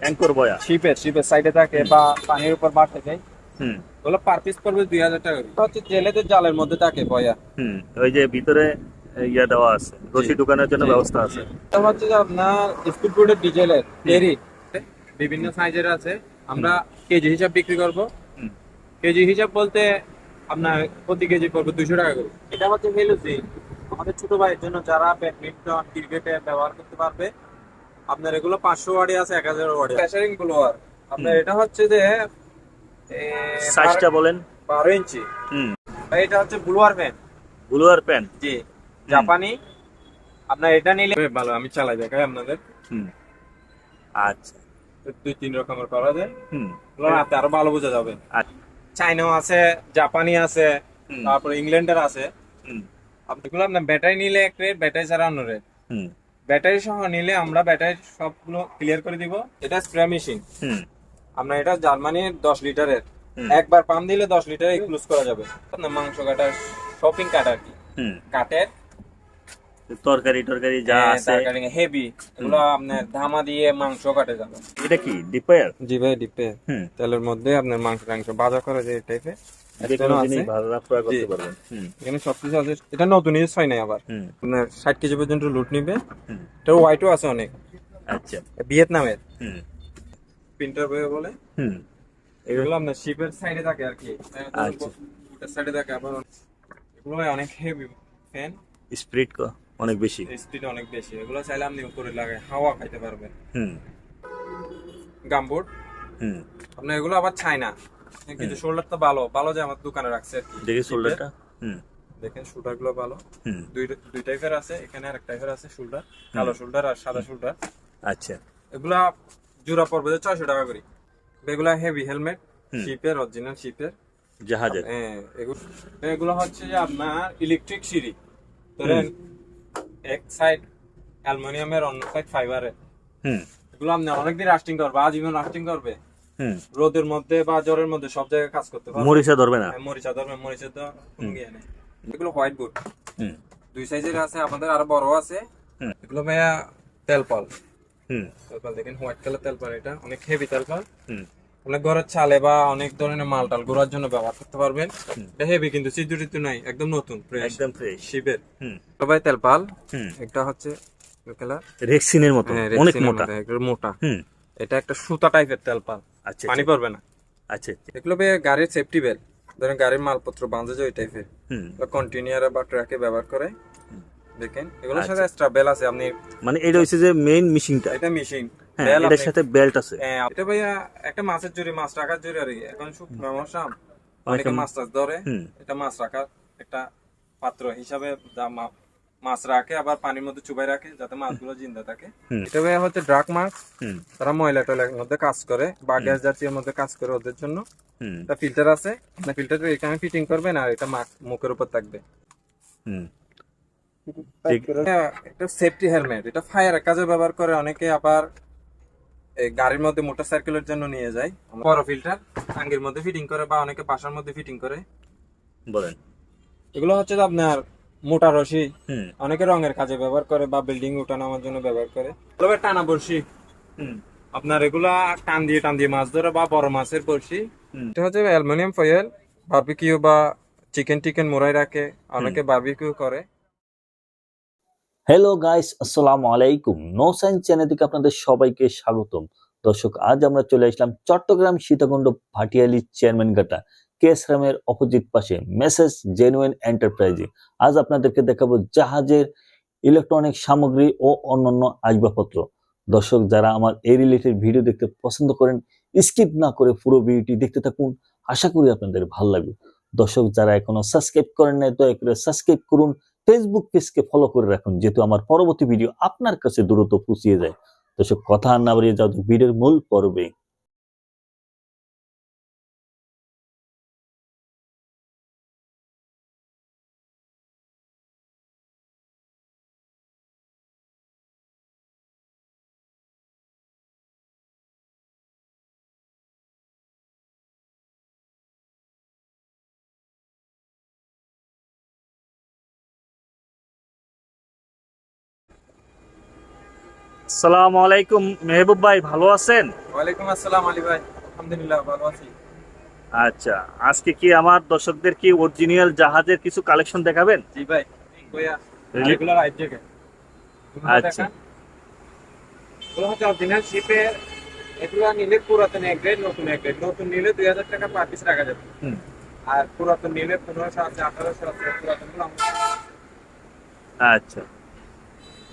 Anchor বয়া? শিপের শিপের সাইডে থাকে বা পানির উপর মারতে যায় হুম। ওগুলো পার পিস পড়বে দুই হাজার টাকা হচ্ছে জেলেদের জালের মধ্যে থাকে বয়া। হুম ওই যে ভিতরে ইয়া দেওয়া আছে। রশি ঢুকানোর জন্য ব্যবস্থা আছে। এটা হচ্ছে যে আপনার স্পিড বোর্ডের ডিজেলের টেরি বিভিন্ন সাইজের আছে। আমরা কেজি হিসাব বিক্রি করব। হুম। কেজি হিসাব বলতে আপনার প্রতি কেজি পড়বে দুশো টাকা করে। এটা হচ্ছে হেলুসি আমাদের ছোট ভাইয়ের জন্য যারা ব্যাডমিন্টন ক্রিকেটে ব্যবহার করতে পারবে আপনার এগুলো পাঁচশো ওয়ার্ডে আছে এক হাজার ওয়ার্ডে প্রেসারিং ব্লোয়ার আপনার এটা হচ্ছে যে সাইজটা বলেন। বারো ইঞ্চি। হুম। এটা হচ্ছে ব্লুয়ার ফ্যান ব্লুয়ার প্যান জি। জাপানি। আপনার এটা নিলে ভালো আমি চালাই দেখাই আপনাদের। হুম। আচ্ছা। দুই তিন রকমের করা যায়। হুম। রাতে আরও ভালো বোঝা যাবে। আচ্ছা। চাইনাও আছে জাপানি আছে। তারপরে ইংল্যান্ডের আছে। হুম। আপনাগুলো আপনার ব্যাটারি নিলে এক রেট ব্যাটারি ছাড়া অন্য রেট হুম। ব্যাটারি সহ নিলে আমরা ব্যাটারি সবগুলো ক্লিয়ার করে দিব। এটা স্প্রে মেশিন হুম। আপনার এটা জার্মানির দশ লিটারের। একবার পাম্প দিলে দশ লিটার ইউজ করা যাবে। মাংস কাটার শপিং কাট আর কি? হুম। কাটের। তরকারি টরকারি যা হ্যাঁ, আছে। হেভি এগুলো আপনার ধামা দিয়ে মাংস কাটে যাবে। এটা কি? ডিপায়ার জি ভাই ডিপে তেলের মধ্যে আপনার মাংস টাংস বাজা করে যে টাইপের এখানে সবকিছু আছে? এটা নতুন ইউজ হয় নাই আবার। ষাট কেজি পর্যন্ত লুট নিবে। এটা হোয়াইটও আছে অনেক। আচ্ছা। ভিয়েতনামের হুম। প্রিন্টার বই বলে। এগুলো আপনার শিপের সাইডে থাকে আর কি। আচ্ছা। সাইডে থাকে আবার এগুলো অনেক হেভি ফ্যান স্পিড অনেক বেশি? স্পিড অনেক বেশি। এগুলো চাইলে আপনি উপরে লাগে হাওয়া খাইতে পারবেন। হুম। গামবোর্ড হুম। আপনার এগুলো আবার চাই না। কিন্তু শোল্ডার তো ভালো ভালো যে আমার দোকানে রাখছে আর কি। দেখি শোল্ডারটা? হুম। দেখেন শোল্ডারগুলো ভালো দুই দুই টাইপের আছে এখানে আরেক টাইপের আছে শোল্ডার কালো শোল্ডার আর সাদা শোল্ডার। আচ্ছা। এগুলা জোড়া পড়বে যে ছয়শো টাকা করে। এগুলা হেভি হেলমেট শিপের অরিজিনাল শিপের জাহাজের? হ্যাঁ, এগুলো হচ্ছে যে আপনার ইলেকট্রিক সিঁড়ি। ধরেন এক সাইড অ্যালুমিনিয়ামের অন্য সাইড ফাইবারের হুম। এগুলো আপনার অনেকদিন লাস্টিং করবে আজীবন লাস্টিং করবে। রোদের মধ্যে বা জ্বরের মধ্যে সব জায়গায় কাজ করতে পারবে। মরিচা ধরবে না? হ্যাঁ, মরিচা ধরবে মরিচা তো কোনো ইয়ে নেই। এগুলো হোয়াইট বোর্ড হুম। দুই সাইজের আছে আমাদের আরও বড় আছে। এগুলো ভাইয়া তেলপাল হুম। তেলপাল দেখেন হোয়াইট কালার তেলপাল এটা। অনেক হেভি তেলপাল অনেক ঘরের চালে বা অনেক ধরনের মাল টাল ঘোরার জন্য ব্যবহার করতে পারবেন। এটা হেভি কিন্তু সিজুরিতে নাই একদম নতুন ফ্রেশ একদম ফ্রেশ শিবের। হুম। সবাই তেলপাল হুম। একটা হচ্ছে কালার রেক্সিনের মতো হ্যাঁ অনেক মোটা। মোটা। হুম। এটা একটা সুতা টাইপের তেলপাল আচ্ছা পানি পড়বে না। আচ্ছা এগুলো ভাই গাড়ির সেফটি বেল ধরেন গাড়ির মালপত্র বাঁধে যায় ওই টাইপের হুম। কন্টিনিউয়ার বা ট্রাকে ব্যবহার করে। দেখেন এগুলোর আচ্ছা। সাথে এক্সট্রা বেল আছে আপনি মানে এটা হচ্ছে যে মেইন মিশিংটা এটা মেশিন হ্যাঁ এটার সাথে বেল্ট আছে। এটা ভাইয়া একটা মাছের জুড়ি মাছ রাখার জুড়ি আর কি। এখন খুব সমস্যা অনেকে মাছ টাছ ধরে। এটা মাছ রাখার একটা পাত্র হিসাবে যা মা- মাছ রাখে আবার পানির মধ্যে চুবাই রাখে যাতে মাছগুলো জিন্দা থাকে। এটা ভাইয়া হচ্ছে ড্রাগ মাছ। হুম। তারা ময়লা টয়লার মধ্যে কাজ করে বা গ্যাস জাতীয় মধ্যে কাজ করে ওদের জন্য। হুম। ফিল্টার আছে। না ফিল্টারটা এখানে ফিটিং করবেন আর এটা মা- মুখের উপর থাকবে। হুম। একটা সেফটি হেলমেট এটা ফায়ারের কাজে ব্যবহার করে অনেকে আবার এই গাড়ির মধ্যে মোটর সাইকেলের জন্য নিয়ে যায়। বড় ফিল্টার টাঙ্গির মধ্যে ফিটিং করে বা অনেকে বাসার মধ্যে ফিটিং করে। বলেন। এগুলো হচ্ছে আপনার মোটা রশি হুম। অনেকে রঙের কাজে ব্যবহার করে বা বিল্ডিং উঠানোর জন্য ব্যবহার করে। তবে টানা বড়শি। আপনার এগুলা টান দিয়ে টান দিয়ে মাছ ধরে বা বড় মাছের বড়শি। এটা হচ্ছে অ্যালুমিনিয়াম ফয়েল বারবিকিউ বা চিকেন টিকেন মোড়াই রাখে অনেকে বারবিকিউ করে। হ্যালো গাইস আসসালামু আলাইকুম। নো সাইন্স চ্যানেল থেকে আপনাদের সবাইকে স্বাগতম। দর্শক আজ আমরা চলে আসলাম চট্টগ্রাম সীতাকুণ্ড ভাটিয়ালি চেয়ারম্যান ঘাটা। কেস রামের অপোজিট পাশে মেসেজ জেনুইন এন্টারপ্রাইজে। আজ আপনাদেরকে দেখাবো জাহাজের ইলেকট্রনিক সামগ্রী ও অন্যান্য আসবাবপত্র। দর্শক, যারা আমার এই রিলেটেড ভিডিও দেখতে পছন্দ করেন, স্কিপ না করে পুরো ভিডিওটি দেখতে থাকুন। আশা করি আপনাদের ভালো লাগবে। দর্শক, যারা এখনও সাবস্ক্রাইব করেন নাই, দয়া করে সাবস্ক্রাইব করুন। ফেসবুক পেজকে ফলো করে রাখুন, যেহেতু আমার পরবর্তী ভিডিও আপনার কাছে দ্রুত পৌঁছিয়ে যায়। দর্শক, কথা না বাড়িয়ে যাও ভিডিওর মূল পর্বে আসসালামু আলাইকুম মেহবুব ভাই ভালো আছেন? ওয়ালাইকুম আসসালাম আলী ভাই আলহামদুলিল্লাহ ভালো আছি। আচ্ছা আজকে কি আমার দর্শকদের কি অরিজিনাল জাহাজের কিছু কালেকশন দেখাবেন? জি ভাই রেগুলার আইট জায়গা আচ্ছা। এগুলো হচ্ছে অরিজিনাল শিপের এগুলো নিলে পুরাতন এক গ্রেড নতুন এক গ্রেড নতুন নিলে দুই হাজার টাকা পার পিস রাখা যাবে। আর পুরাতন নিলে পনেরোশো আছে আঠারোশো আছে পুরাতনগুলো আচ্ছা।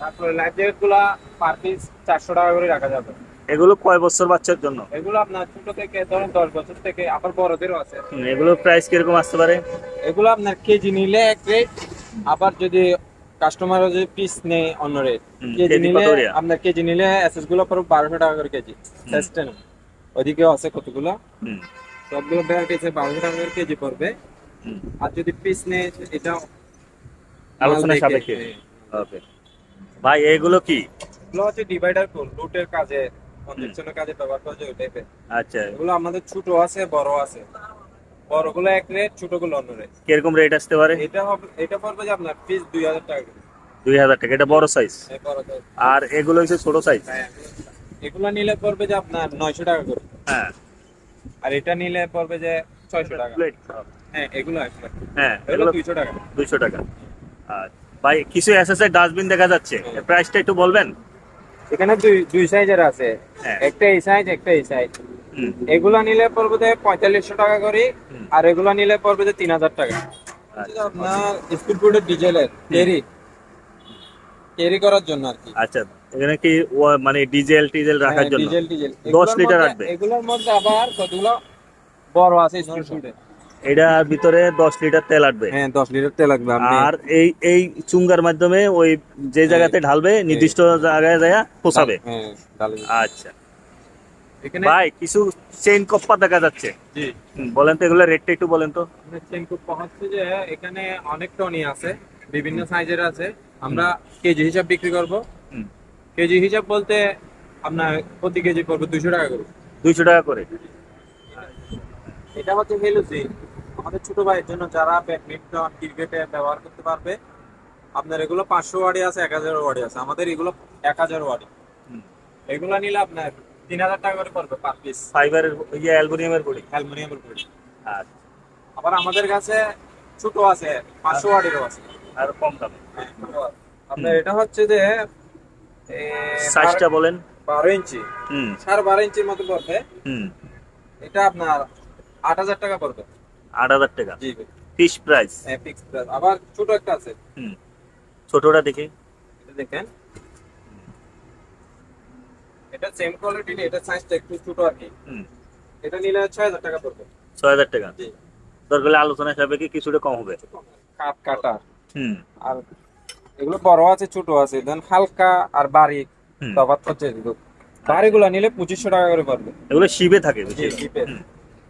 তারপরে লাইফ জ্যাকেটগুলা পার পিস চারশো টাকা করে রাখা যাবে। এগুলো কয় বছর বাচ্চার জন্য? এগুলো আপনার ছোট থেকে ধরেন দশ বছর থেকে আবার বড়দেরও আছে। হুম, এগুলোর প্রাইস কীরকম আসতে পারে? এগুলো আপনার কেজি নিলে এক রেট আবার যদি কাস্টমার যদি পিস নেয় অন্য রেট কেজি নিলে আপনার কেজি নিলে এসএসগুলো পড়বে বারোশো টাকা করে কেজি। সেস্টেন ওদিকেও আছে কতগুলো? হুম, সবগুলো ভ্যারাইটি আছে বারোশো টাকা করে কেজি পড়বে। আর যদি পিস নেয় এটা আলোচনা সাপেক্ষে। ওকে ভাই এগুলো কি? এগুলো হচ্ছে ডিভাইডার কোল লুটের কাজে কনজেকশনের কাজে ব্যবহার করা যায় ওই টাইপের আচ্ছা। এগুলো আমাদের ছোট আছে বড় আছে। বড়গুলো এক রেট ছোটগুলো অন্য রেট কীরকম রেট আসতে পারে? এটা হবে এটা পড়বে যে আপনার পিস দুই হাজার টাকা দুই হাজার টাকা এটা বড় সাইজ size। আর এগুলো হচ্ছে ছোট সাইজ হ্যাঁ। এগুলো নিলে পড়বে যে আপনার নয়শো টাকা করে। হ্যাঁ। আর এটা নিলে পড়বে যে ছয়শো টাকা। হ্যাঁ এগুলো হ্যাঁ এগুলো দুইশো টাকা। দুইশো টাকা। আর ভাই কিছু এসএসএ ডাস্টবিন দেখা যাচ্ছে। হ্যাঁ। প্রাইসটা একটু বলবেন? এখানে দুই দুই সাইজের আছে। হ্যাঁ। একটা এই সাইজ একটা এই সাইজ এগুলো নিলে পড়বে পঁয়তাল্লিশশো টাকা করে। আর এগুলো নিলে পড়বে তিন হাজার টাকা। আচ্ছা। আপনার স্পিড বোর্ডের ডিজেলের ক্যারি ক্যারি করার জন্য আর কি। আচ্ছা এখানে কি মানে ডিজেল টিজেল রাখার জন্য? ডিজেল ডিজেল দশ লিটার রাখবে? এগুলোর মধ্যে আবার কতগুলো বড় আছে স্পিড বোর্ডের এটার ভিতরে দশ লিটার তেল আটবে। হ্যাঁ দশ লিটার তেল লাগবে আর এই এই চুঙ্গার মাধ্যমে ওই যে জায়গাতে ঢালবে নির্দিষ্ট জায়গায় যায় পৌঁছাবে হ্যাঁ আচ্ছা। এখানে ভাই কিছু চেইন কপ্পা দেখা যাচ্ছে। বলেন তো এগুলো রেটটা একটু বলেন তো। আপনার চেনকুপ হচ্ছে যে এখানে অনেক টনই আছে বিভিন্ন সাইজের আছে। আমরা কেজি হিসাব বিক্রি করব। হুম, কেজি হিসাব বলতে আপনার প্রতি কেজি পড়বে দুশো টাকা করে। দুইশো টাকা করে। এটা হচ্ছে হেলুসি আমাদের ছোট ভাইয়ের জন্য যারা ব্যাডমিন্টন ক্রিকেটে ব্যবহার করতে পারবে আপনার এগুলো পাঁচশো ওয়ার্ডে আছে এক হাজার ওয়ার্ডে আছে। আমাদের এগুলো এক হাজার ওয়ার্ডে। এগুলো নিলে আপনার তিন হাজার টাকা করে পড়বে পার পিস ফাইবারের ইয়ে অ্যালুমিনিয়ামের বডি? অ্যালুমিনিয়ামের বডি। আচ্ছা আবার আমাদের কাছে ছোট আছে পাঁচশো ওয়ার্ডেরও আছে। আর কম দামে? হ্যাঁ। আপনার এটা হচ্ছে যে সাইজটা বলেন। বারো ইঞ্চি। হুম। সাড়ে বারো ইঞ্চির মতো পড়বে। হুম। এটা আপনার আট হাজার টাকা পড়বে। আট হাজার টাকা। ফিশ প্রাইস ফিক্স প্রাইস আবার ছোট একটা আছে। হুম। ছোটটা দেখি। এটা দেখেন। এটা সেম কোয়ালিটি এটা সাইজটা একটু ছোট আর কি। হুম। এটা নিলে ছয় হাজার টাকা পড়বে। ছয় হাজার টাকা। জি। দরকার হলে আলোচনা হিসাবে কি কিছুটা কম হবে। কাট কাটা হুম। আর এগুলো বড় আছে ছোট আছে। দেন হালকা আর হুম। তফাৎ হচ্ছে বাড়িগুলো নিলে পঁচিশশো টাকা করে পড়বে। এগুলো শিবে থাকে হুম।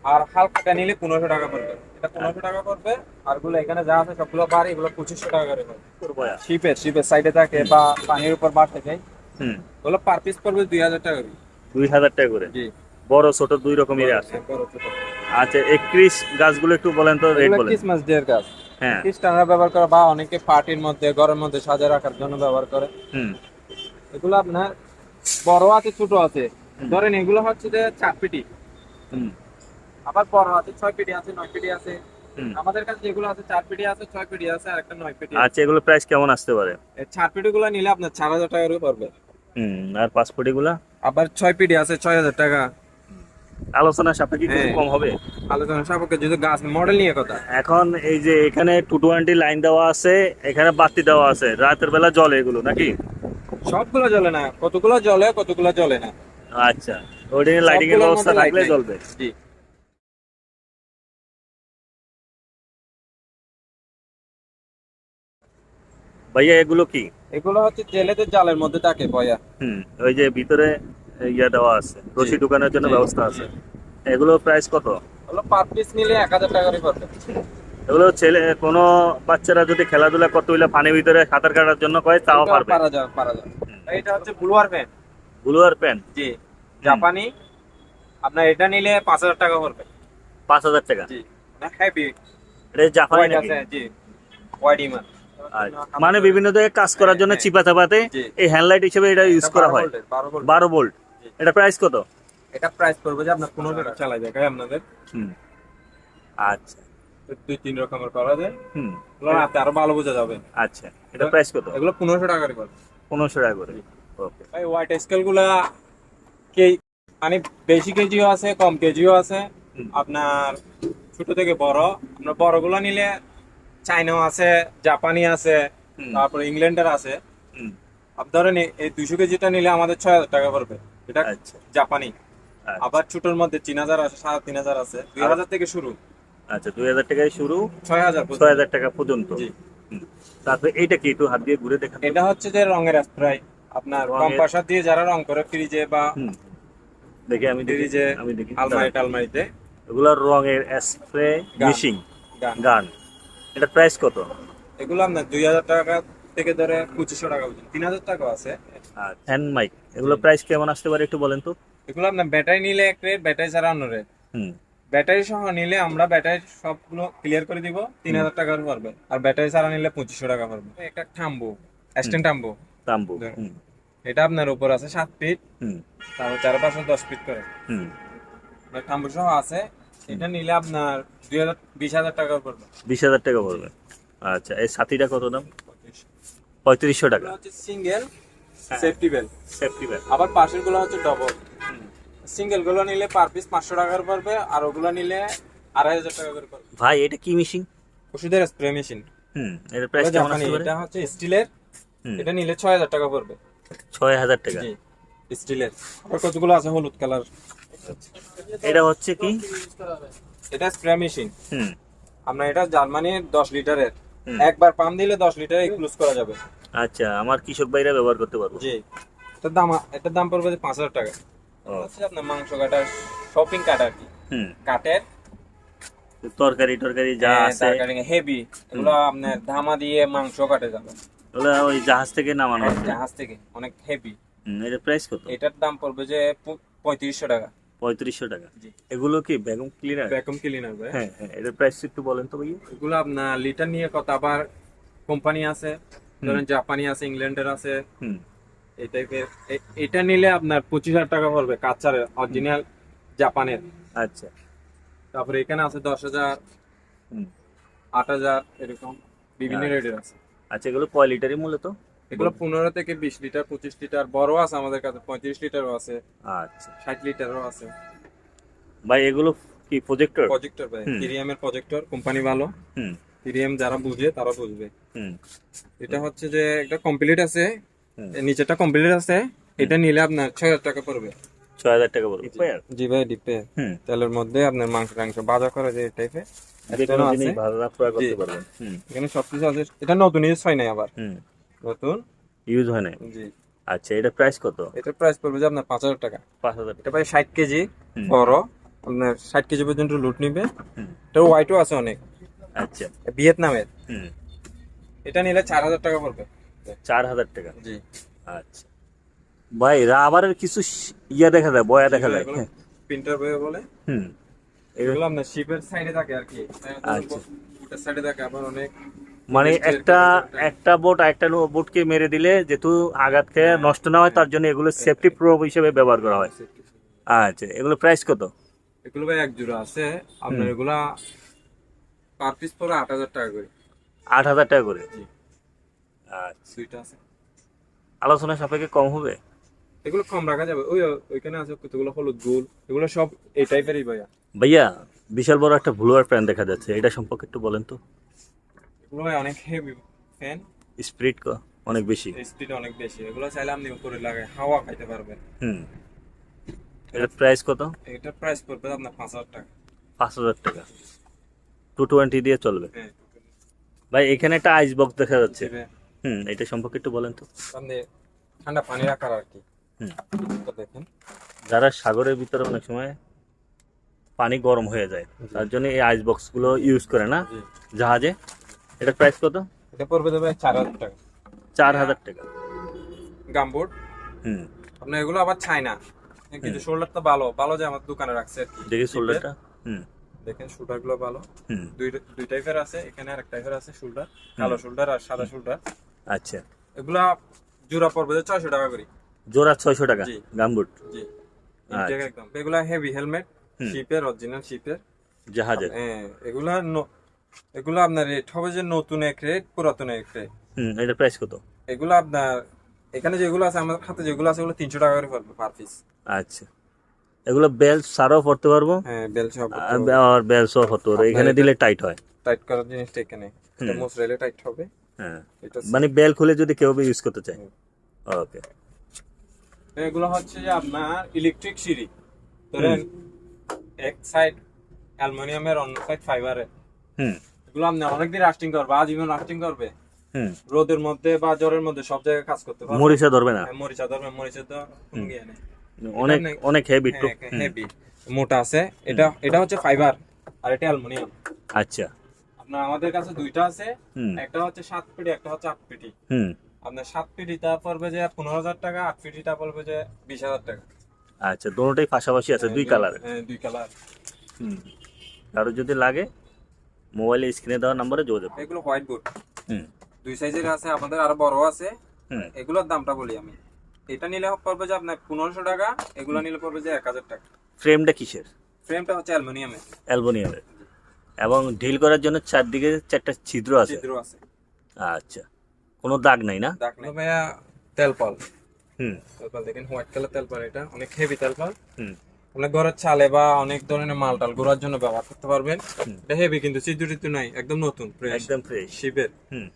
আর হালকাটা নিলে পনেরোশো টাকা পড়বে। এটা পনেরোশো টাকা পড়বে আরগুলো এখানে যা আছে সবগুলো বাড়ি এগুলো পঁচিশশো টাকা করে পড়বে। শিপের শিপের সাইডে থাকে বা পানির উপর যায় হুম। ওগুলো পার পিস পড়বে দুই হাজার টাকা করে। দুই হাজার টাকা করে? জি। বড় ছোট দুই রকমের আছে। আচ্ছা একত্রিশ গাছগুলো একটু বলেন তো রেট বলেন। ক্রিসমাস ডে এর গাছ। হ্যাঁ। খ্রিস্টানরা ব্যবহার করে বা অনেকে পার্টির মধ্যে ঘরের মধ্যে সাজা রাখার জন্য ব্যবহার করে। হুম। এগুলো আপনার বড় আছে ছোট আছে। ধরেন এগুলো হচ্ছে যে চার পিটি। হুম। আবার বড় আছে ছয় পিটি আছে নয় পিটি আছে। আমাদের কাছে যেগুলো আছে চার পিটি আছে ছয় পিটি আছে আর একটা নয় পিটি আচ্ছা এগুলো প্রাইস কেমন আসতে পারে? এই চার পিটি গুলো নিলে আপনার চার হাজার টাকা করে পড়বে। হুম আর পাসপোর্ট এগুলা আবার ছয় পিটি আছে ছয় হাজার টাকা। আলোচনা সাপেক্ষে কিছু হ্যাঁ। কম হবে? আলোচনা সাপেক্ষে যদি গাছ মডেল নিয়ে কথা। এখন এই যে এখানে টু টোয়েন্টি লাইন দেওয়া আছে এখানে বাতি দেওয়া আছে রাতের বেলা জলে এগুলো নাকি? সবগুলো জ্বলে না কতগুলো জ্বলে কতগুলো জ্বলে না। আচ্ছা ওইদিকে লাইটিং এর ব্যবস্থা থাকলে জ্বলবে। জি। ভাইয়া এগুলো কি? এগুলো হচ্ছে জেলেদের জালের মধ্যে থাকে বয়া হুম ওই যে ভিতরে ইয়া দেওয়া আছে রশি ঢুকানোর জন্য ব্যবস্থা আছে। এগুলো প্রাইস কত? ওগুলো পার পিস নিলে এক হাজার টাকা করে পড়বে। এগুলো ছেলে কোনো বাচ্চারা যদি খেলাধুলা করতে হইলে পানির ভিতরে সাঁতার কাটার জন্য কয় তাও পারবে। পারা যায় পারা যায়। এটা হচ্ছে ব্লুয়ার প্যান্ট ব্লুয়ার প্যান্ট জি। জাপানি। আপনার এটা নিলে পাঁচ হাজার টাকা পড়বে। পাঁচ হাজার টাকা? জি। হ্যাপি এটা জাপানি নাকি? জি। আচ্ছা। মানে বিভিন্ন জায়গায় কাজ করার জন্য হ্যাঁ। চিপা চাপাতে। এই হ্যান্ডলাইট হিসেবে এটা ইউজ করা হয়। বারো ভোল্ট। এটা প্রাইস কত? এটা প্রাইস পড়বে যে আপনার পনেরো টাকা। চালাই দেখায় আপনাদের। হুম। আচ্ছা। দুই তিন রকমের করা যায়। হুম। রাতে আরও ভালো বোঝা যাবে। আচ্ছা। এটা প্রাইস কত? এগুলো পনেরোশো টাকা করে পনেরোশো টাকা করে। ওকে ভাই হোয়াইট স্কেলগুলা কে মানে বেশি কেজিও আছে কম কেজিও আছে। আপনার ছোট থেকে বড়। আপনার বড়গুলো নিলে চাইনাও আছে জাপানি আছে। তারপরে ইংল্যান্ডের আছে। আপনি ধরেন এই- দুইশো কেজিটা নিলে আমাদের ছয় হাজার টাকা পড়বে। এটা আচ্ছা। জাপানি। আচ্ছা। আবার ছোটোর মধ্যে তিন হাজার আছে সাড়ে তিন হাজার আছে। দুই হাজার থেকে শুরু। আচ্ছা দুই হাজার টাকায় শুরু ছয় হাজার ছয় হাজার টাকা পর্যন্ত। জি। তারপরে এইটা কি একটু হাত দিয়ে ঘুরে দেখান? এটা হচ্ছে যে রঙের স্প্রাই আপনার রঙের- কম্পাসার দিয়ে যারা রং করে ফ্রিজে বা দেখি আমি দেখি ফ্রিজে আমি দেখি। আলমারি টালমারিতে। এগুলো রঙের স্প্রে মিশিং গান। গান। এটা প্রাইস কত? এগুলো আপনার দুই হাজার টাকা থেকে ধরে পঁচিশশো টাকা পর্যন্ত। তিন হাজার টাকা আছে। আর হ্যান্ড মাইক এগুলো প্রাইস কেমন আসতে পারে একটু বলেন তো? এগুলো আপনার ব্যাটারি নিলে এক রেট ব্যাটারি ছাড়া অন্য রেট হুম। ব্যাটারি সহ নিলে আমরা ব্যাটারি সবগুলো ক্লিয়ার করে দিব তিন হাজার টাকার পড়বে। আর ব্যাটারি ছাড়া নিলে পঁচিশশো টাকা পড়বে। একটা থাম্বো অ্যাস্টেন্ট থাম্বো। তাম্বু এটা আপনার উপর আছে সাত ফিট হুম। তারপর চারপাশে দশ ফিট করে। হুম। থাম্বো সহ আছে। এটা নিলে আপনার বিশ হাজার টাকা পড়বে। বিশ হাজার টাকা পড়বে। আচ্ছা এই সাথীটা কত দাম? পঁয়ত্রিশশো টাকা। Single safety belt safety bag আবার পাশেরগুলো হচ্ছে ডবল সিঙ্গেলগুলো নিলে পার পিস পাঁচশো টাকার পড়বে আর ওগুলো নিলে আড়াই হাজার টাকা করে পড়বে। ভাই এটা কি মিশিং ওষুধের স্প্রে মেশিন হুম এটার প্রাইস কেমন আসতে এটা হচ্ছে স্টিলের। এটা নিলে ছয় হাজার টাকা পড়বে। ছয় হাজার টাকা। স্টিলের। আবার কতগুলো আছে হলুদ কালার? এটা হচ্ছে কি? এটা স্প্রে মেশিন হুম। আপনার এটা জার্মানির দশ লিটারের। একবার পাম্প দিলে দশ লিটার ইউজ করা যাবে। আচ্ছা আমার কৃষক ভাইরা ব্যবহার করতে পারব। জি। এটার দাম এটার দাম পড়বে পাঁচ হাজার টাকা। হচ্ছে আপনার মাংস কাটার শপিং কাট আর কি। হুম। কাটের তরকারি টরকারি যা হ্যাঁ, আছে। হেভি এগুলো আপনার ধামা দিয়ে মাংস কাটে যাবে। ওগুলো ওই জাহাজ থেকে নামানো জাহাজ থেকে অনেক হেভি এটার প্রাইস কত? এটার দাম পড়বে যে পঁয়ত্রিশশো টাকা। পঁয়ত্রিশশো টাকা। এগুলো কি ব্যাগুম ক্লিনার ভ্যাকুম ক্লিনার ভাই। হ্যাঁ হ্যাঁ এটার প্রাইস একটু বলেন তো ভাইয়া। এগুলো আপনার লিটার নিয়ে কত আবার কোম্পানি আছে ধরেন জাপানি আছে ইংল্যান্ডের আছে। এই টাইপের এটা নিলে আপনার পঁচিশ হাজার টাকা পড়বে কাঁচার অরিজিনাল জাপানের আচ্ছা। তারপরে এখানে আছে দশ হাজার আট হাজার এরকম বিভিন্ন আচ্ছা। রেটের আছে। আচ্ছা এগুলো কয় লিটারই মূলত? এগুলো পনেরো থেকে বিশ লিটার পঁচিশ লিটার বড় আছে আমাদের কাছে পঁয়ত্রিশ লিটারও আছে আচ্ছা। ষাট লিটারও আছে। ভাই এগুলো কি প্রজেক্টর প্রজেক্টর ভাই। কিরিয়ামের প্রজেক্টর কোম্পানি ভালো। হুম। কিরিয়াম যারা বুঝে তারা বুঝবে। হুম। এটা হচ্ছে যে একটা কমপ্লিট আছে। নিচেটা কমপ্লিট আছে এটা নিলে আপনার ছয় হাজার টাকা পড়বে। ছয় হাজার টাকা পড়বে। জি ভাই ডিপে হুম। তেলের মধ্যে আপনার মাংস টাংস ভাজা করে যে হুম। এখানে সবকিছু আছে। এটা নতুন ইউজ হয় নাই আবার। হুম। নতুন? ইউজ হয় না জি। আচ্ছা এটা প্রাইস কত? এটা প্রাইস পড়বে যে আপনার পাঁচ হাজার টাকা। পাঁচ হাজার এটা ভাই ষাট কেজি বড়। আপনার ষাট কেজি পর্যন্ত লুট নিবে। এটা হোয়াইটও আছে অনেক। আচ্ছা। ভিয়েতনামের। হুম। এটা নিলে চার হাজার টাকা পড়বে। চার হাজার টাকা? জি। আচ্ছা। ভাই রাবারের কিছু ইয়া দেখা যায় বয়া দেখা যায়। প্রিন্টার বই বলে। হুম। এগুলো আপনার শিপের সাইডে থাকে আর কি। আচ্ছা। সাইডে থাকে আবার অনেক মানে একটা একটা বোট একটা বোটকে মেরে দিলে যেহেতু আঘাত খেয়ে নষ্ট না হয় তার জন্য এগুলো সেফটি প্রুফ হিসেবে ব্যবহার করা হয়। আচ্ছা এগুলো প্রাইস কত? এগুলো ভাই এক জোড়া আছে। আপনার এগুলা পার পিস পরে আট হাজার টাকা করে। আট হাজার টাকা করে? জি। আচ্ছা। আছে। আলোচনা সাপেক্ষে কম হবে? এগুলো কম রাখা যাবে। ওই ওইখানে আছে কতগুলো হলুদ গোল। এগুলো সব এই টাইপেরই ভাইয়া। ভাইয়া বিশাল বড় একটা ব্লুয়ার প্যান দেখা যাচ্ছে। এটা সম্পর্কে একটু বলেন তো। ভাই অনেক হেভি ফ্যান স্পিড অনেক বেশি। স্পিড অনেক বেশি। এগুলো চাইলে আপনি উপরে লাগে হাওয়া খাইতে পারবেন। হুম। এটার প্রাইস কত? এটা প্রাইস পড়বে আপনার পাঁচ হাজার টাকা। পাঁচ হাজার টাকা। টু টোয়েন্টি দিয়ে চলবে। হ্যাঁ ভাই এখানে একটা আইস বক্স দেখা যাচ্ছে। হুম এটা সম্পর্কে একটু বলেন তো। আপনি ঠান্ডা পানি রাখার আর কি। হুম। তো দেখেন। যারা সাগরের ভিতরে অনেক সময় পানি গরম হয়ে যায় তার জন্য এই আইস বক্সগুলো ইউজ করে না? জাহাজে? এটার প্রাইস কত? এটা পড়বে দেবে চার হাজার টাকা। চার হাজার টাকা। গামবোর্ড হুম। আপনার এগুলো আবার ছাই না কিন্তু শোল্ডার তো ভালো ভালো যে আমার দোকানে রাখছে আর কি। দেখি শোল্ডারটা হুম। দেখেন শোল্ডারগুলো ভালো। দুই দুই টাইপের আছে এখানে আর আরেক টাইপের আছে শোল্ডার কালো শোল্ডার আর সাদা শোল্ডার আচ্ছা। এগুলা জোড়া পড়বে ছয়শো টাকা করে। জোড়া ছয়শো টাকা। গামবুট? জি। আচ্ছা। একদম। এগুলা হেভি হেলমেট শিপের অরিজিনাল শিপের জাহাজের। হ্যাঁ এগুলা ন- এগুলা আপনার রেট হবে যে নতুন এক রেট পুরাতন এক রেট হুম এটার প্রাইস কত? এগুলো আপনার এখানে যেগুলো আছে আমাদের হাতে যেগুলো আছে ওগুলো তিনশো টাকা করে পড়বে পার পিস আচ্ছা। এগুলো বেল সারাও পড়তে পারব? হ্যাঁ বেল সব আর বেল পড়তে পারব। এখানে দিলে টাইট হয়। টাইট করার জিনিসটা এখানে। এটা। মোসরেলে টাইট হবে। হ্যাঁ। এটা মানে বেল খুলে যদি কেউ ইউজ করতে চায়। ওকে এগুলো হচ্ছে যে আপনার ইলেকট্রিক সিঁড়ি। ধরেন এক সাইড অ্যালুমিনিয়ামের অন্য সাইড ফাইবারের হুম। এগুলো আপনি অনেকদিন লাস্টিং করবে আজীবন লাস্টিং করবে। হুম। রোদের মধ্যে বা জ্বরের মধ্যে সব জায়গায় কাজ করতে পারবে। মরিচা ধরবে না? হ্যাঁ, মরিচা ধরবে মরিচা তো ইয়ে নেই। অনেক অনেক হেভি হ্যাঁ, হেভি মোটা আছে। এটা এটা হচ্ছে ফাইবার আর এটা অ্যালুমিনিয়াম। আচ্ছা। আপনার আমাদের কাছে দুইটা আছে একটা হচ্ছে সাত পিটি একটা হচ্ছে আট পিটি। হুম। আপনার সাত পিটিটা পড়বে যে পনেরো হাজার টাকা আট পিটিটা পড়বে যে বিশ হাজার টাকা। আচ্ছা দুটোটাই পাশাপাশি আছে দুই কালার হ্যাঁ, দুই কালার হুম। কারও যদি লাগে মোবাইলে স্ক্রিনে দেওয়া নম্বরে যোগাযোগ করুন। এগুলো হোয়াইট বোর্ড। হুম। দুই সাইজের আছে আমাদের আরও বড় আছে। হুম। এগুলোর দামটা বলি আমি। এটা নিলে পড়বে যে আপনার পনেরোশো টাকা এগুলো নিলে পড়বে যে এক হাজার টাকা। ফ্রেমটা কিসের? ফ্রেমটা হচ্ছে অ্যালুমিনিয়ামের। অ্যালবোনিয়ামের এবং ঢিল করার জন্য চারদিকে চারটা ছিদ্র আছে? ছিদ্র আছে। আচ্ছা। কোনো দাগ নাই না? দাগ না ভাইয়া তেলপাল। হুম। তেলপাল দেখেন হোয়াইট কালার তেলপাল এটা অনেক হেভি তেলপাল। হুম। আপনার ঘরের চালে বা অনেক ধরনের মাল টাল ঘোরার জন্য ব্যবহার করতে পারবেন। এটা হেভি কিন্তু চিত্র টিত্র নাই একদম নতুন একদম ফ্রেশ শিপের হুম।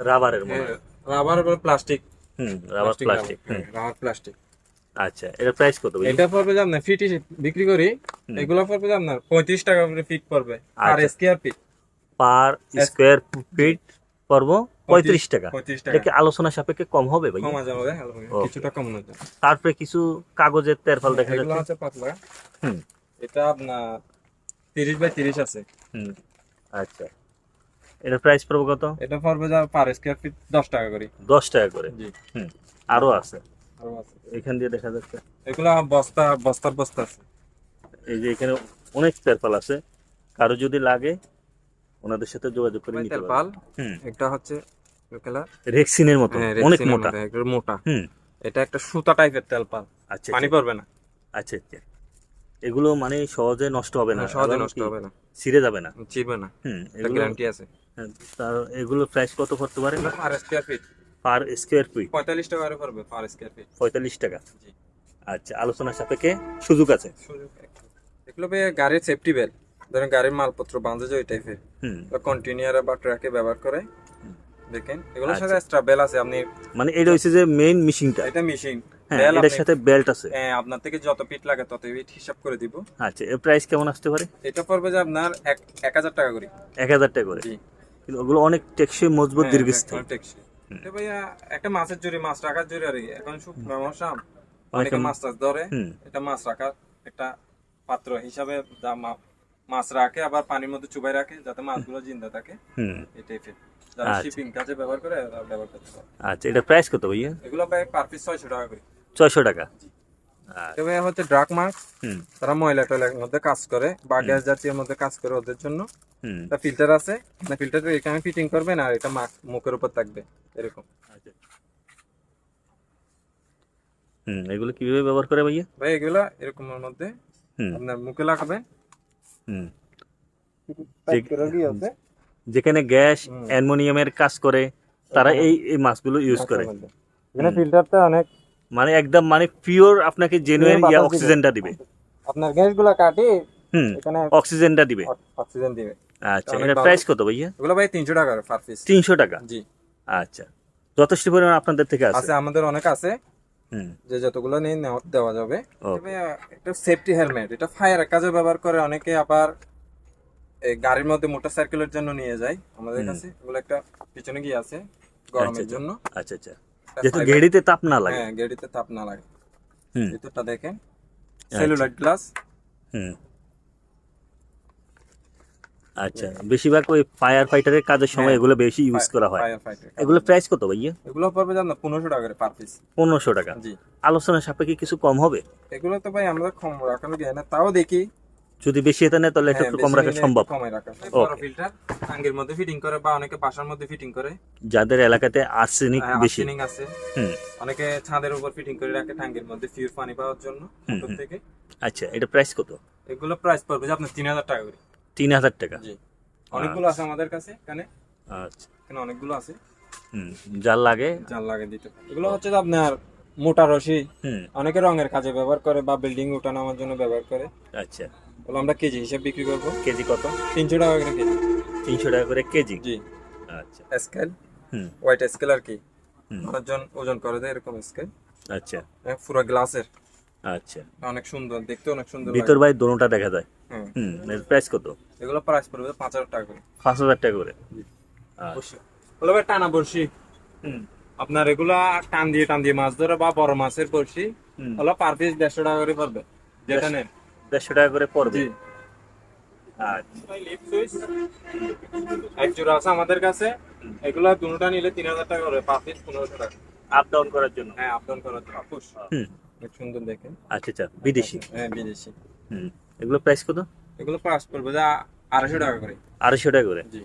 রাবারের মনে রাবার বা প্লাস্টিক হুম রাবার প্লাস্টিক রাবার। প্লাস্টিক আচ্ছা এটার প্রাইস কত এটা পড়বে যে আপনার ফিট বিক্রি করি। এগুলো পড়বে যে আপনার পঁয়ত্রিশ টাকা করে ফিট পড়বে আর। Square feet per square feet পড়ব। পঁয়ত্রিশ টাকা। এটা কি আলোচনা সাপেক্ষে কম হবে ভাই? কমা যাবে কিছুটা কম যায় তারপরে কিছু কাগজের তেরফাল দেখা যাচ্ছে। হচ্ছে পাতলা। হুম। এটা আপনার তিরিশ বাই তিরিশ আছে। হুম। আচ্ছা। এটার প্রাইস পড়বে কত? এটা পড়বে যা পার স্কোয়ার ফিট দশ টাকা করে। দশ টাকা করে। জি। হুম। আরও আছে। আরও আছে। এখান দিয়ে দেখা যাচ্ছে। এগুলা বস্তা বস্তার বস্তা আছে। এই যে এখানে অনেক তেরপাল আছে। কারও যদি লাগে ওনাদের সাথে যোগাযোগ করে নিতে পারবে পাল একটা হচ্ছে রেক্সিনের মতো হ্যাঁ, অনেক মোটা। মোটা। হুম। এটা একটা সুতা টাইপের তেল পাল আচ্ছা পানি আচ্ছা, পড়বে না। আচ্ছা আচ্ছা। এগুলো মানে সহজে নষ্ট হবে না সহজে নষ্ট হবে না। ছিঁড়ে যাবে না? চিরবে না। হুম এটা গ্যারান্টি আছে। হ্যাঁ, তার এগুলো প্রাইস কত করতে পারে? Per square feet per square feet পঁয়তাল্লিশ টাকা করে পড়বে পার স্কোয়ার ফিট পঁয়তাল্লিশ টাকা। জি। আচ্ছা আলোচনা সাপেক্ষে সুযোগ আছে। এগুলো ভাই গাড়ির সেফটি বেল ধরেন গাড়ির মালপত্র বাঁধে যে ওই টাইপের হুম। কন্টিনিউয়ার বা ট্রাকে ব্যবহার করে। দেখেন এগুলোর আচ্ছা। সাথে এক্সট্রা বেল আছে আপনি মানে এটা হচ্ছে যে মেইন মিশিংটা এটা মেশিন হ্যাঁ এটার সাথে বেল্ট আছে। আপনার থেকে যত পিট লাগে তত পিট হিসাব করে দিব। আচ্ছা এর প্রাইস কেমন আসতে পারে? এটা পড়বে যে আপনার এক হাজার টাকা করে। এক হাজার টাকা করে। কিন্তু ওগুলো অনেক টেকসই মজবুত হ্যাঁ, দীর্ঘস্থায়ী। টেকসই। ভাইয়া একটা মাছের জুড়ি মাছ রাখার জুড়ি আর। এখন খুব সমস্যা অনেকে মাছ টাছ ধরে। এটা মাছ রাখার একটা পাত্র হিসাবে যা মা- মাছ রাখে আবার পানির মধ্যে চুবাই রাখে যাতে মাছগুলো জিন্দা থাকে। হুম। এটাই ফিট যারা আচ্ছা। শিপিং কাজে ব্যবহার করে তারা ব্যবহার করতে পারে। আচ্ছা এটা প্রাইস কত ভাইয়া? এগুলো ভাই পার পিস ছয়শো টাকা করে। ছয়শো টাকা? আচ্ছা, এটা হচ্ছে ড্রাগ মাছ হুম। তারা ময়লা টয়লার মধ্যে কাজ করে বা গ্যাস জাতীয় মধ্যে কাজ করে ওদের জন্য। হুম। একটা ফিল্টার আছে না ফিল্টারটা এখানে ফিটিং করবেন আর এটা মাস্ক মুখের উপর থাকবে এরকম। আচ্ছা। হুম এগুলো কীভাবে ব্যবহার করে ভাইয়া? ভাই এগুলা এরকমের মধ্যে আপনার মুখে লাগাবেন হুম। যেখানে গ্যাস। অ্যালুমিনিয়ামের কাজ করে তারা এই এই মাছগুলো ইউজ করে। এখানে ফিল্টারটা অনেক মানে একদম মানে পিওর আপনাকে জেনুইন ইয়া অক্সিজেনটা দিবে। আপনার গ্যাসগুলো কাটি হুম। এখানে অক্সিজেনটা দিবে। অক্সিজেন দিবে। আচ্ছা ভালো। প্রাইস কত ভাইয়া? এগুলো ভাই তিনশো টাকা পার পিস তিনশো টাকা? জি। আচ্ছা যথেষ্ট পরিমাণ আপনাদের থেকে আছে। আছে আমাদের অনেক আছে। যে যতগুলো নিয়ে দেওয়া যাবে। একটা সেফটি হেলমেট এটা ফায়ার কাজে ব্যবহার করে অনেকে আবার এই গাড়ির মধ্যে মোটরসাইকেলের জন্য নিয়ে যায় আমাদের কাছে। এগুলো একটা পিছনে গিয়ে আছে গরমের আচ্ছা। জন্য। আচ্ছা আচ্ছা। যেহেতু গেড়িতে তাপ না লাগে। হ্যাঁ গেড়িতে তাপ না লাগে। হুম। ভিতরটা দেখেন। সেলুলাইট গ্লাস হুম। আচ্ছা বেশিরভাগ ওই ফায়ার ফাইটারের কাজের সময় হ্যাঁ। এগুলো বেশি ইউজ করা হয়। এগুলো প্রাইস কত ভাইয়া? এগুলো পড়বে জান না পনেরোশো টাকা করে পার পিস পনেরোশো টাকা। জি। আলোচনা সাপেক্ষে কিছু কম হবে? এগুলো তো ভাই আমরা কম রাখানো যায় না তাও দেখি। যদি বেশি হতে নেয় তাহলে একটু হ্যাঁ, কম রাখা সম্ভব। কমে রাখা। বড় ফিল্টার টাঙ্গির মধ্যে ফিটিং করে বা অনেকে বাসার মধ্যে ফিটিং করে। যাদের এলাকাতে আর্সেনিক হ্যাঁ, বেশি। আর্সেনিক আছে। হুম। অনেকে ছাদের উপর ফিটিং করে রাখে টাঙ্গির মধ্যে পিওর পানি পাওয়ার জন্য। থেকে আচ্ছা এটা প্রাইস কত? এগুলো প্রাইস পড়বে আপনার তিন হাজার টাকা করে। তিন হাজার টাকা। জি। অনেকগুলো আছে আমাদের কাছে এখানে। আচ্ছা। এখানে অনেকগুলো আছে। হুম যার লাগে। জাল লাগে দিতে। এগুলো হচ্ছে আপনার মোটা রশি। হুম। অনেকে রঙের কাজে ব্যবহার করে বা বিল্ডিং উঠানোর জন্য ব্যবহার করে। আচ্ছা। ওগুলো আমরা কেজি হিসেবে বিক্রি করব। কেজি কত? তিনশো টাকা করে কেজি। তিনশো টাকা করে কেজি? জি। আচ্ছা। স্কেল হুম। হোয়াইট স্কেল আর কি। মানুষজন ওজন করে দেয় এরকম স্কেল আচ্ছা। পুরো গ্লাসের আচ্ছা। অনেক সুন্দর দেখতে অনেক সুন্দর ভিতর লাগে। বাই দোনোটা দেখা যায়। হুম। হুম এর প্রাইস কত? এগুলো প্রাইস পড়বে পাঁচ হাজার টাকা করে। পাঁচ হাজার টাকা করে? জি। আচ্ছা। ওগুলো ভাই টানা বড়শি। হুম। আপনার এগুলা টান দিয়ে টান দিয়ে মাছ ধরে বা বড় মাছের বড়শি হলো পার পিস দেড়শো টাকা করে পড়বে যেটা নেন দেড়শো টাকা করে পড়বে? জি। আচ্ছা। এক জোড়া আছে আমাদের কাছে। এগুলো দুটা নিলে তিন হাজার টাকা করে পার পিস পনেরোশো টাকা। আপ ডাউন করার জন্য? হ্যাঁ আপডাউন করা তো আপুস হুম। অনেক সুন্দর দেখেন। আচ্ছা আচ্ছা। বিদেশি? হ্যাঁ বিদেশি। হুম। এগুলো প্রাইস কত? এগুলো প্রাইস পড়বে যা আড়াইশো টাকা করে। আড়াইশো টাকা করে। জি।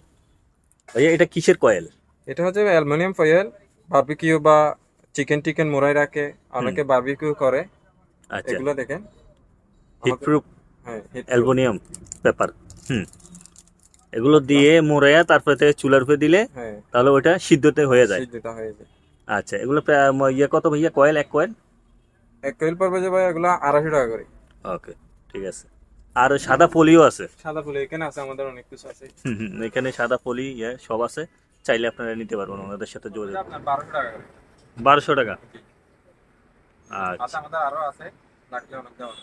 ভাইয়া এটা কিসের কয়েল এটা হচ্ছে অ্যালুমিনিয়াম ফয়েল বারবিকিউ বা চিকেন টিকেন মোড়াই রাখে অনেকে বারবিকিউ করে। আচ্ছা। এগুলো দেখেন। হিট প্রুফ হ্যাঁ। অ্যালুমিনিয়াম পেপার হুম। এগুলো দিয়ে মোড়াইয়া তারপরে থেকে চুলার উপরে দিলে হ্যাঁ। তাহলে ওটা সিদ্ধতে হয়ে যায়। সিদ্ধটা হয়ে যায়। আচ্ছা এগুলো ইয়ে কত ভাইয়া? কয়েল এক কয়েল? এক কোয়েল পড়বে যে ভাই এগুলো আড়াইশো টাকা করে। ওকে ঠিক আছে। আর সাদা ফলিও আছে। সাদা ফলি এখানে আছে আমাদের অনেক কিছু আছে। এখানে সাদা ফলি ইয়ে সব আছে। চাইলে আপনারা নিতে পারবেন ওনাদের সাথে যোগাযোগ আপনার বারোশো টাকা করে। বারোশো টাকা? আচ্ছা। আমাদের আরও আছে লাগলে অনেক দেওয়া